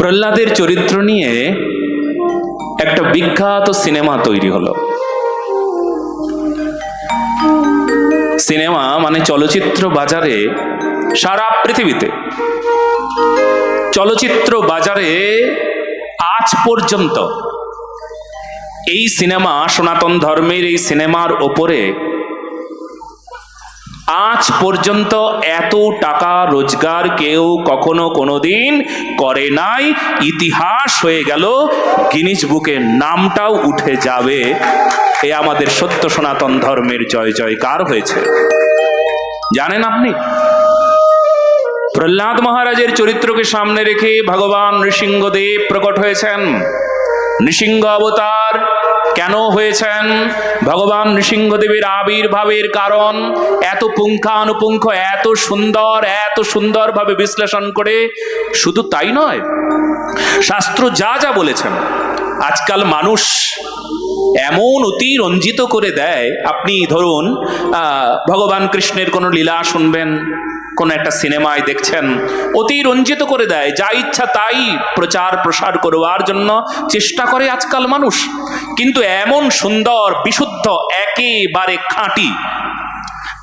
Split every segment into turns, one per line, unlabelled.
প্রহ্লাদের চরিত্র নিয়ে একটা বিখ্যাত সিনেমা তৈরি হলো। সিনেমা মানে চলচ্চিত্র বাজারে সারা পৃথিবীতে। চলচ্চিত্র বাজারে আজ পর্যন্ত এই সিনেমা সনাতন ধর্মের এই সিনেমার ওপরে আজ পর্যন্ত এত টাকা রোজগার কেউ কখনো কোনোদিন করে নাই। ইতিহাস হয়ে গেল গিনিস বুকের নামটাও উঠে যাবে। এ আমাদের সত্য সনাতন ধর্মের জয় জয়কার হয়েছে। জানেন আপনি? প্রহ্লাদ মহারাজের চরিত্রকে সামনে রেখে ভগবান নৃসিংহদেব প্রকট হয়েছেন। নৃসিংহ অবতার কেন হয়েছেন? ভগবান নৃসিংহদেবের আবির্ভাবের কারণ এত পুঙ্খানুপুঙ্খ, এত সুন্দর, এত সুন্দরভাবে বিশ্লেষণ করে শুধু তাই নয়, শাস্ত্র যা যা বলেছেন, আজকাল মানুষ এমন অতি রঞ্জিত করে দেয়। আপনি ধরুন ভগবান কৃষ্ণের কোনো লীলা শুনবেন কোনো একটা সিনেমায় দেখছেন, অতি রঞ্জিত করে দেয়, যা ইচ্ছা তাই প্রচার প্রসার করবার জন্য চেষ্টা করে আজকাল মানুষ। কিন্তু এমন সুন্দর, বিশুদ্ধ, একেবারে খাঁটি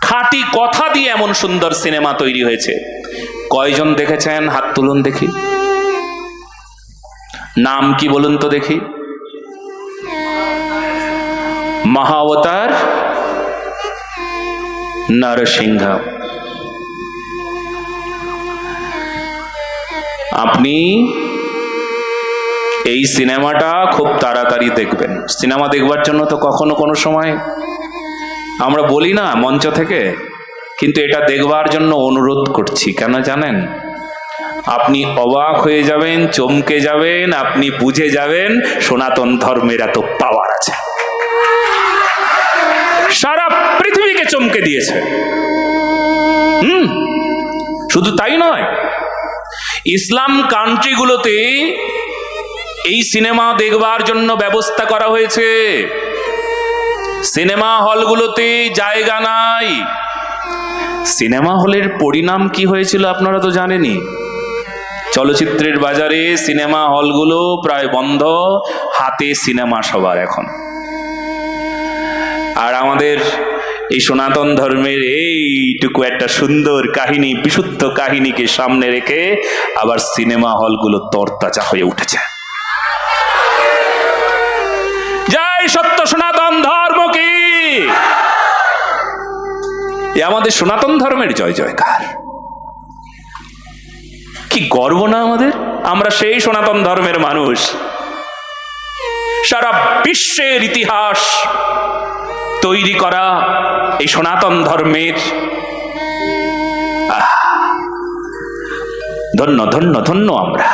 খাঁটি কথা দিয়ে এমন সুন্দর সিনেমা তৈরি হয়েছে। কয়জন দেখেছেন? হাত তুলুন দেখি। নাম কি বলুন তো দেখি। মহাবতার নরসিংহ। আপনি এই সিনেমাটা খুব তাড়াতাড়ি দেখবেন। সিনেমা দেখবার জন্য তো কখনো কোনো সময় আমরা বলি না মঞ্চ থেকে, কিন্তু এটা দেখবার জন্য অনুরোধ করছি। কেন জানেন? আপনি অবাক হয়ে যাবেন, চমকে যাবেন, আপনি বুঝে যাবেন, সনাতন ধর্মের এত পাওয়ার আছে। সারা পৃথিবীকে চমকে দিয়েছে। হুম, শুধু তাই নয় ইসলাম কান্ট্রিগুলোতে এই সিনেমা দেখবার জন্য ব্যবস্থা করা হয়েছে। সিনেমা হলগুলোতে জায়গা নাই। সিনেমা হলের পরিণাম কি হয়েছিল আপনারা তো জানেনই। চলচ্চিত্রের বাজারে সিনেমা হলগুলো প্রায় বন্ধ, হাতে সিনেমা সবার এখন। আর আমাদের এই সনাতন ধর্মের এইটুকু একটা সুন্দর কাহিনী, বিশুদ্ধ কাহিনীকে সামনে রেখে আবার সিনেমা হলগুলো তরতাজা হয়ে উঠেছে। জয় সত্য সনাতন ধর্ম কি? এ আমাদের সনাতন ধর্মের জয় জয়কার। কি গর্ব না আমাদের? আমরা সেই সনাতন ধর্মের মানুষ। সারা বিশ্বের ইতিহাস তৈরি করা এই সনাতন ধর্মের ধন্য ধন্য ধন্য আমরা।